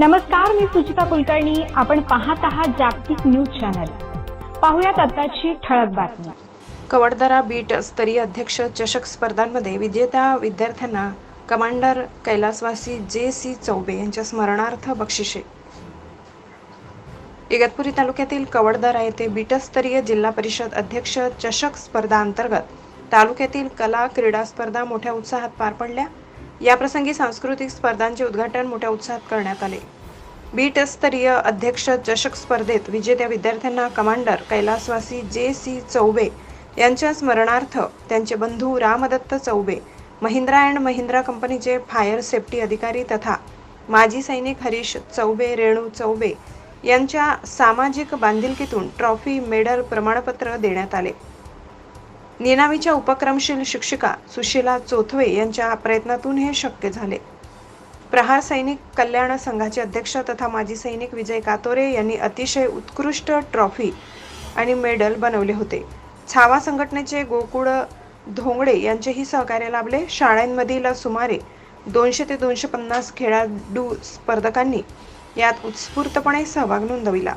नमस्कार मी सुचिता कुलकर्णी. आपण पाहत आहात जागतिक न्यूज चॅनल. पाहुयात आताची ठळक बातमी. कवडदरा बीट स्तरीय अध्यक्ष चषक स्पर्धांमध्ये विजेत्या विद्यार्थ्यांना कमांडर कैलासवासी जे सी चौबे यांच्या स्मरणार्थ बक्षिसे. इगतपुरी तालुक्यातील कवडदरा येथे बीटस्तरीय जिल्हा परिषद अध्यक्ष चषक स्पर्धा अंतर्गत तालुक्यातील कला क्रीडा स्पर्धा मोठ्या उत्साहात पार पडल्या. याप्रसंगी सांस्कृतिक स्पर्धांचे उद्घाटन मोठ्या उत्साहात करण्यात आले. बीटस्तरीय अध्यक्ष चषक स्पर्धेत विजेत्या विद्यार्थ्यांना कमांडर कैलासवासी जे सी चौबे यांच्या स्मरणार्थ त्यांचे बंधू रामदत्त चौबे महिंद्रा अँड महिंद्रा कंपनीचे फायर सेफ्टी अधिकारी तथा माजी सैनिक हरीश चौबे रेणू चौबे यांच्या सामाजिक बांधिलकीतून ट्रॉफी मेडल प्रमाणपत्र देण्यात आले. निनावीच्या उपक्रमशील शिक्षिका सुशीला चोथवे यांच्या प्रयत्नातून हे शक्य झाले. प्रहार सैनिक कल्याण संघाचे अध्यक्ष तथा माजी सैनिक विजय कातोरे यांनी अतिशय उत्कृष्ट ट्रॉफी आणि मेडल बनवले होते. छावा संघटनेचे गोकुळ धोंगडे यांचेही सहकार्य लाभले. शाळांमधील सुमारे दोनशे ते दोनशे पन्नास खेळाडू स्पर्धकांनी यात उत्स्फूर्तपणे सहभाग नोंदविला.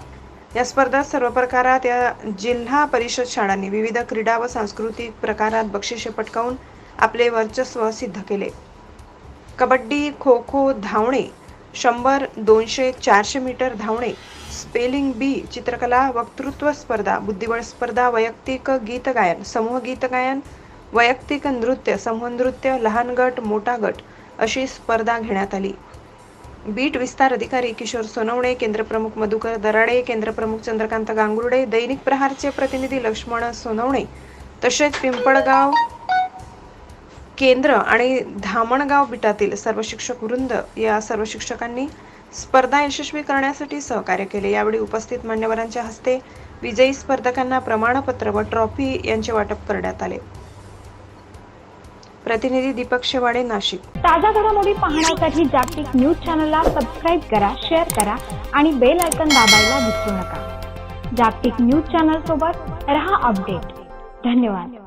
या स्पर्धेत सर्व प्रकारात या जिल्हा परिषद शाळांनी विविध क्रीडा व सांस्कृतिक प्रकारात बक्षिसे पटकावून आपले वर्चस्व सिद्ध केले. कबड्डी खो खो धावणे शंभर दोनशे चारशे मीटर धावणे स्पेलिंग बी चित्रकला वक्तृत्व स्पर्धा बुद्धिबळ स्पर्धा वैयक्तिक गीतगायन समूह गीतगायन वैयक्तिक नृत्य समूह नृत्य लहान गट मोठा गट अशी स्पर्धा घेण्यात आली. बीट विस्तार अधिकारी किशोर सोनवणे केंद्रप्रमुख मधुकर दराडे केंद्रप्रमुख चंद्रकांत गांगुर्डे दैनिक प्रहारचे प्रतिनिधी लक्ष्मण सोनवणे तसेच पिंपळगाव केंद्र आणि धामणगाव बिटातील सर्व शिक्षक वृंद या सर्व शिक्षकांनी स्पर्धा यशस्वी करण्यासाठी सहकार्य केले. यावेळी उपस्थित मान्यवरांच्या हस्ते विजयी स्पर्धकांना प्रमाणपत्र व ट्रॉफी यांचे वाटप करण्यात आले. प्रतिनिधी दीपक शेवाडे नाशिक. ताज्या घडामोडी पाहण्यासाठी जागतिक न्यूज चॅनलला सबस्क्राईब करा शेअर करा आणि बेल आयकन दाबायला विसरू नका. जागतिक न्यूज चॅनल सोबत रहा अपडेट. धन्यवाद.